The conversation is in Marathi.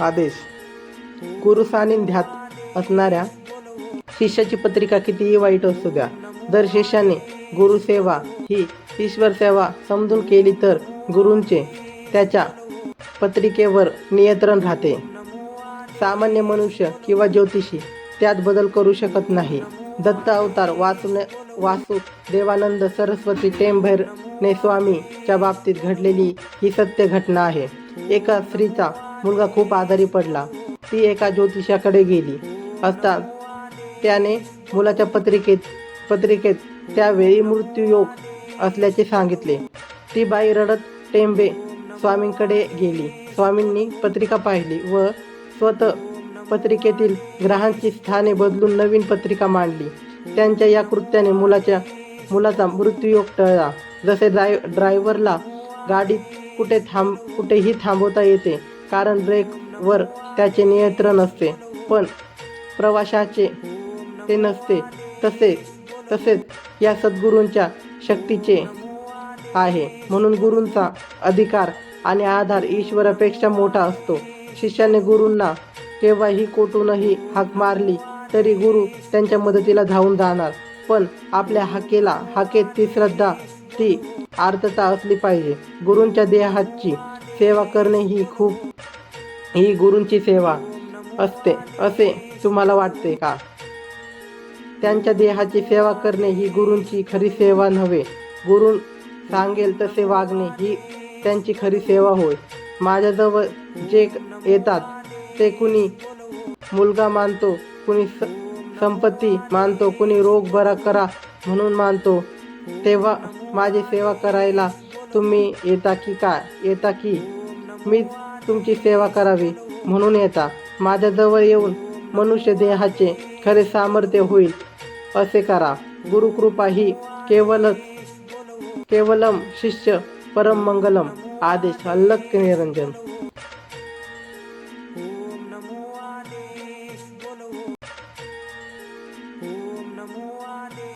आदेश. गुरु सानिध्यात असणाऱ्या शिष्याची पत्रिका कितीही वाईट असू द्या जर शिष्याने गुरुसेवा ही ईश्वर सेवा समजून केली तर गुरूंचे त्याच्या पत्रिकेवर नियंत्रण राहते. सामान्य मनुष्य किंवा ज्योतिषी त्यात बदल करू शकत नाही. दत्त अवतार वासुने देवानंद सरस्वती टेमभैरने स्वामीच्या बाबतीत घडलेली ही सत्य घटना आहे. एका स्त्रीचा मुलगा खूप आजारी पडला. ती एका ज्योतिषाकडे गेली. असता त्याने मुलाच्या पत्रिकेत पत्रिकेत त्यावेळी मृत्यूयोग असल्याचे सांगितले. ती बाई रडत टेंबे स्वामींकडे गेली. स्वामींनी पत्रिका पाहिली व स्वतः पत्रिकेतील ग्रहांची स्थाने बदलून नवीन पत्रिका मांडली. त्यांच्या या कृत्याने मुलाच्या मुलाचा मृत्यूयोग टळला. जसे ड्राय ड्रायव्हरला गाडीत कुठे थांब कुठेही थांबवता येते कारण ब्रेकवर त्याचे नियंत्रण असते पण प्रवाशाचे ते नसते तसे तसेच या सद्गुरूंच्या शक्तीचे आहे. म्हणून गुरूंचा अधिकार आणि आधार ईश्वरापेक्षा मोठा असतो. शिष्याने गुरूंना केव्हाही कोठूनही हाक मारली तरी गुरु त्यांच्या मदतीला धावून जाणार पण आपल्या हाकेला हाकेत ती श्रद्धा ती आर्तता असली पाहिजे. गुरूंच्या देहाची सेवा करणे ही खूप ही गुरूंची सेवा असते असे तुम्हाला वाटते का? त्यांच्या देहाची सेवा करणे ही गुरूंची खरी सेवा नव्हे. गुरु सांगेल तसे वागणे ही त्यांची खरी सेवा होय. माझ्याजवळ जे येतात ते कुणी मुलगा मानतो कुणी स संपत्ती मानतो कुणी रोग बरा करा म्हणून मानतो तेव्हा माझी सेवा करायला तुम्ही येता की काय येता की मीच तुमची सेवा करावी म्हणून येता. माझ्याजवळ येऊन मनुष्य देहाचे खरे सामर्थ्य होईल असे करा. गुरुकृपा ही केवलच केवलम शिष्य परम मंगलम. आदेश अल्लक निरंजन.